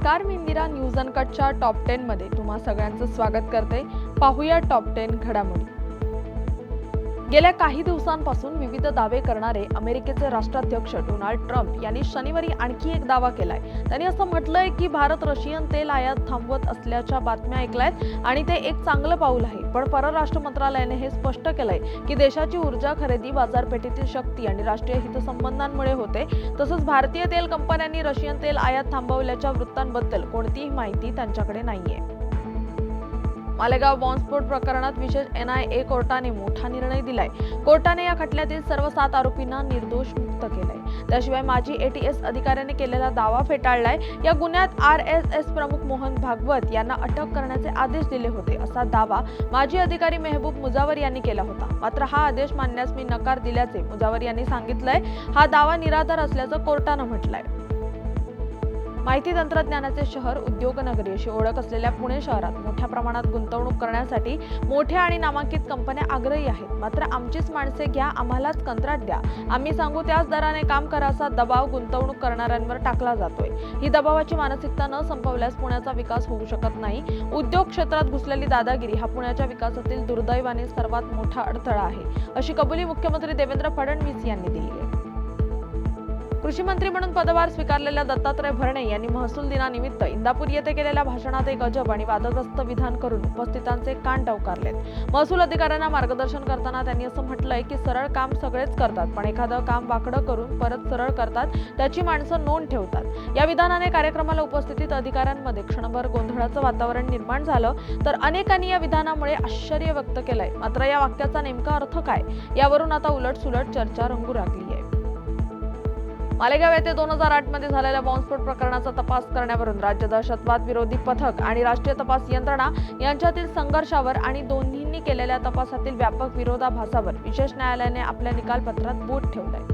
नमस्कार मी इंदिरा न्यूज अनकटच्या टॉप टेनमध्ये तुम्हा सगळ्यांचं स्वागत करते. पाहूया टॉप टेन घडामोडी. गेल्या काही दिवसांपासून विविध दावे करणारे अमेरिकेचे राष्ट्राध्यक्ष डोनाल्ड ट्रम्प यांनी शनिवारी आणखी एक दावा केलाय. त्यांनी असं म्हटलंय की भारत रशियन तेल आयात थांबवत असल्याच्या बातम्या ऐकल्यात आणि ते एक चांगलं पाऊल आहे. पण परराष्ट्र मंत्रालयाने हे स्पष्ट केलंय की देशाची ऊर्जा खरेदी बाजारपेठेतील शक्ती आणि राष्ट्रीय हितसंबंधांमुळे होते. तसंच भारतीय तेल कंपन्यांनी रशियन तेल आयात थांबवल्याच्या वृत्तांबद्दल कोणतीही माहिती त्यांच्याकडे नाहीये. मालेगाव बॉम्बस्फोट प्रकरणात विशेष एनआयए कोर्टाने मोठा निर्णय दिलाय. कोर्टाने या खटल्यातील सर्व सात आरोपींना निर्दोष मुक्त केलंय. त्याशिवाय माजी एटीएस अधिकाऱ्याने केलेला दावा फेटाळलाय. या गुन्ह्यात आर एस एस प्रमुख मोहन भागवत यांना अटक करण्याचे आदेश दिले होते असा दावा माजी अधिकारी मेहबूब मुजावर यांनी केला होता. मात्र हा आदेश मानण्यास मी नकार दिल्याचे मुजावर यांनी सांगितलंय. हा दावा निराधार असल्याचं कोर्टानं म्हटलंय. माहिती तंत्रज्ञानाचे शहर उद्योगनगरी अशी ओळख असलेल्या पुणे शहरात मोठ्या प्रमाणात गुंतवणूक करण्यासाठी मोठ्या आणि नामांकित कंपन्या आग्रही आहेत. मात्र आमचीच माणसे घ्या आम्हालाच कंत्राट द्या. आम्ही सांगू त्याच दराने काम करा असा दबाव गुंतवणूक करणाऱ्यांवर टाकला जातोय. ही दबावाची मानसिकता न संपवल्यास पुण्याचा विकास होऊ शकत नाही. उद्योग क्षेत्रात घुसलेली दादागिरी हा पुण्याच्या विकासातील दुर्दैवाने सर्वात मोठा अडथळा आहे. अशी कबुली मुख्यमंत्री देवेंद्र फडणवीस यांनी दिली आहे. कृषी मंत्री म्हणून पदभार स्वीकारलेल्या दत्तात्रय भरणे यांनी महसूल दिनानिमित्त इंदापूर येथे केलेल्या भाषणात एक अजब आणि वादग्रस्त विधान करून उपस्थितांचे कान टवकारलेत. महसूल अधिकाऱ्यांना मार्गदर्शन करताना त्यांनी असं म्हटलंय की सरळ काम सगळेच करतात पण एखादं काम वाकडं करून परत सरळ करतात त्याची माणसं नोंद ठेवतात. या विधानाने कार्यक्रमाला उपस्थित अधिकाऱ्यांमध्ये क्षणभर गोंधळाचं वातावरण निर्माण झालं तर अनेकांनी या विधानामुळे आश्चर्य व्यक्त केलंय. मात्र या वाक्याचा नेमका अर्थ काय? यावरून आता उलट सुलट चर्चा रंगू लागली आहे मालेगाव येथे दोन हजार आठमध्ये झालेल्या बॉम्बस्फोट प्रकरणाचा तपास करण्यावरून राज्य दहशतवाद विरोधी पथक आणि राष्ट्रीय तपास यंत्रणा यांच्यातील संघर्षावर आणि दोन्हींनी केलेल्या तपासातील व्यापक विरोधाभासावर विशेष न्यायालयाने आपल्या निकालपत्रात बोट ठेवलंय.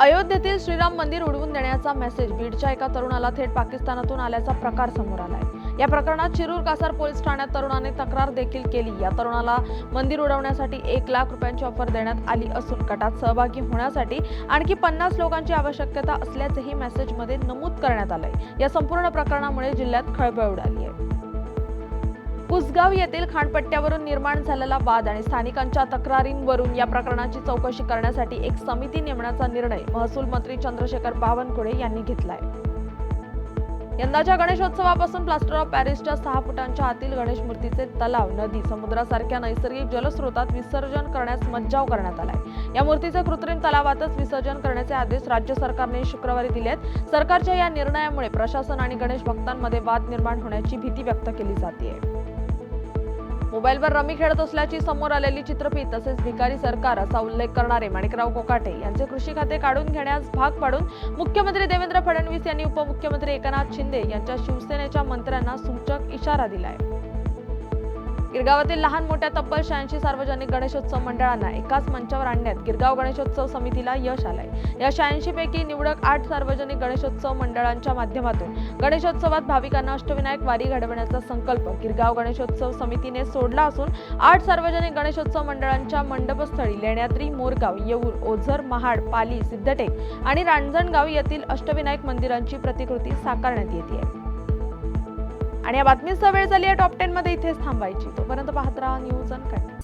अयोध्येतील श्रीराम मंदिर उडवून देण्याचा मेसेज बीडच्या एका तरुणाला थेट पाकिस्तानातून आल्याचा प्रकार समोर आलाय. या प्रकरणात शिरूर कासार पोलीस ठाण्यात तरुणाने तक्रार देखील केली. या तरुणाला मंदिर उडवण्यासाठी एक लाख रुपयांची ऑफर देण्यात आली असून कटात सहभागी होण्यासाठी आणखी पन्नास लोकांची आवश्यकता असल्याचेही मेसेजमध्ये नमूद करण्यात आलंय. या संपूर्ण प्रकरणामुळे जिल्ह्यात खळबळ उडाली आहे. कुसगाव येथील खाणपट्ट्यावरून निर्माण झालेला वाद आणि स्थानिकांच्या तक्रारींवरून या प्रकरणाची चौकशी करण्यासाठी एक समिती नेमण्याचा निर्णय महसूल मंत्री चंद्रशेखर बावनकुळे यांनी घेतलाय. यंदाच्या गणेशोत्सवापासून प्लास्टर ऑफ पॅरिसच्या सहा फुटांच्या आतील गणेश मूर्तीचे तलाव नदी समुद्रासारख्या नैसर्गिक जलस्रोतात विसर्जन करण्यास मज्जाव करण्यात आलाय. या मूर्तीचे कृत्रिम तलावातच विसर्जन करण्याचे आदेश राज्य सरकारने शुक्रवारी दिलेत. सरकारच्या या निर्णयामुळे प्रशासन आणि गणेश भक्तांमध्ये वाद निर्माण होण्याची भीती व्यक्त केली जाते मोबाईलवर रमी खेळत असल्याची समोर आलेली चित्रफित तसेच भिकारी सरकार असा उल्लेख करणारे माणिकराव कोकाटे यांचे कृषी खाते काढून घेण्यास भाग पाडून मुख्यमंत्री देवेंद्र फडणवीस यांनी उपमुख्यमंत्री एकनाथ शिंदे यांच्या शिवसेनेच्या मंत्र्यांना सूचक इशारा दिलाय. गिरगावातील लहान मोठ्या तब्बल शहाऐंशी सार्वजनिक गणेशोत्सव मंडळांना एकाच मंचावर आणण्यात गिरगाव गणेशोत्सव समितीला यश आलंय. या शहाऐंशी पैकी निवडक आठ सार्वजनिक गणेशोत्सव मंडळांच्या माध्यमातून गणेशोत्सवात भाविकांना अष्टविनायक वारी घडवण्याचा संकल्प गिरगाव गणेशोत्सव समितीने सोडला असून आठ सार्वजनिक गणेशोत्सव मंडळांच्या मंडपस्थळी लेण्याद्री मोरगाव येऊर ओझर महाड पाली सिद्धटेक आणि रांजणगाव येथील अष्टविनायक मंदिरांची प्रतिकृती साकारण्यात येते आणि या बातमीचा वेळ झाली आहे टॉप टेन मध्ये इथेच थांबायची. तोपर्यंत पाहत राहा न्यूज अनकट